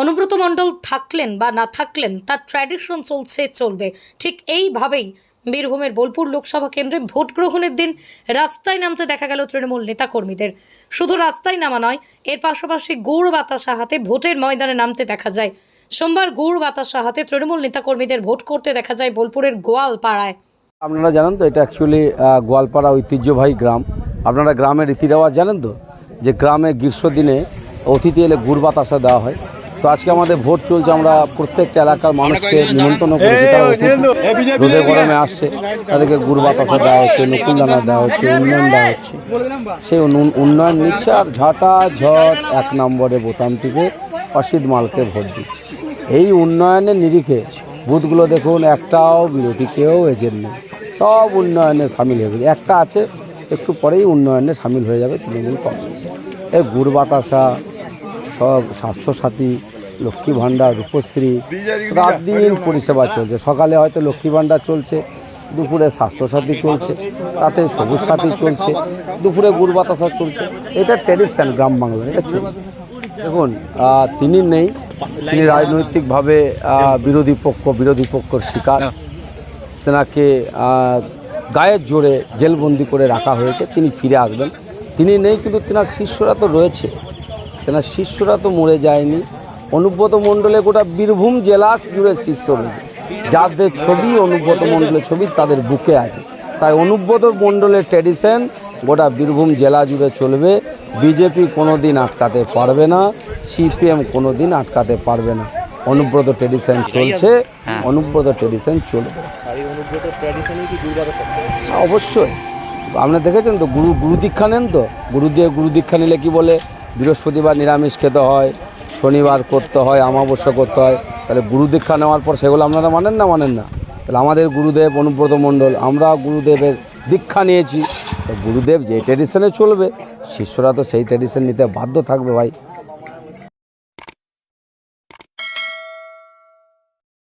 অনুব্রত মণ্ডল থাকলেন বা না থাকলেন, তার ট্র্যাডিশন চলছে, চলবে। ঠিক এইভাবেই বীরভূমের বোলপুর লোকসভা কেন্দ্রে ভোট গ্রহণের দিন রাস্তায় নামতে দেখা গেল তৃণমূল নেতাকর্মীদের। শুধু রাস্তায় নামা নয়, এর পাশাপাশি গুড় বাতাসা হাতে ভোটের ময়দানে নামতে দেখা যায়। সোমবার গুড় বাতাসা হাতে তৃণমূল নেতাকর্মীদের ভোট করতে দেখা যায় বোলপুরের গোয়ালপাড়ায়। আপনারা জানেন তো, এটা অ্যাকচুয়ালি গোয়ালপাড়া ঐতিহ্যবাহী গ্রাম। আপনারা গ্রামের রীতি রেওয়াজ জানেন তো, যে গ্রামে গ্রীষ্ম দিনে অতিথি এলে গুড় বাতাসা দেওয়া হয়। তো আজকে আমাদের ভোট চলছে আমরা প্রত্যেকটা এলাকার মানুষকে নিমন্ত্রণ করেছি তারা রোদে গরমে আসছে তাদেরকে গুড় বাতাসা দেওয়া হচ্ছে নকুল দানা দেওয়া হচ্ছে উন্নয়ন দেওয়া হচ্ছে। সেই উন্নয়ন নিচ্ছে আর ঝাঁটা ঝট এক নম্বরে বোতাম টিপে অসিত মালকে ভোট দিচ্ছে। এই উন্নয়নের নিরিখে বুথগুলো দেখুন একটাও বিরোধী কেউ এজেন্ট নেই। সব উন্নয়নে সামিল হয়ে গেছে। একটা আছে একটু পরেই উন্নয়নে সামিল হয়ে যাবে তৃণমূল কংগ্রেস। এই গুড় বাতাসা সব স্বাস্থ্যসাথী লক্ষ্মী ভাণ্ডার, রূপশ্রী, রাত দিন পরিষেবা চলছে। সকালে হয়তো লক্ষ্মী ভাণ্ডার চলছে, দুপুরে স্বাস্থ্যসাথী চলছে তাতে সবুজ সাথী চলছে, দুপুরে গুড় বাতাসা চলছে। এটা ট্র্যাডিশন গ্রাম বাংলা এটা চলছে। দেখুন তিনি নেই, তিনি রাজনৈতিকভাবে বিরোধী পক্ষ, বিরোধী পক্ষর শিকার। তেনাকে গায়ের জোরে জেলবন্দি করে রাখা হয়েছে, তিনি ফিরে আসবেন। তিনি নেই, কিন্তু তেনার শিষ্যরা তো রয়েছে। তেনার শিষ্যরা তো মরে যায়নি। অনুব্রত মণ্ডলে গোটা বীরভূম জেলা জুড়ে রয়েছে। যাদের ছবি অনুব্রত মণ্ডলের ছবি তাদের বুকে আছে। তাই অনুব্রত মণ্ডলের ট্র্যাডিশন গোটা বীরভূম জেলা জুড়ে চলবে। বিজেপি কোনো দিন আটকাতে পারবে না সিপিএম কোনো দিন আটকাতে পারবে না। অনুব্রত ট্র্যাডিশন চলছে অনুব্রত ট্র্যাডিশন চলবে। হ্যাঁ, অবশ্যই। আপনি দেখেছেন তো গুরু গুরু দীক্ষা নেন তো? গুরু দিয়ে গুরু দীক্ষা নিলে কি বলে? বৃহস্পতিবার নিরামিষ খেতে হয়। শনিবার করতে হয় আমাবস্যা করতে হয়, তাহলে গুরু দীক্ষা নেওয়ার পর সেগুলো আপনারা মানেন না মানেন না? তাহলে আমাদের গুরুদেব অনুব্রত মণ্ডল, আমরা গুরুদেবের দীক্ষা নিয়েছি। গুরুদেব যে ট্রেডিশনে চলবে, শিষ্যরা তো সেই ট্রেডিশন নিতে বাধ্য থাকবে ভাই।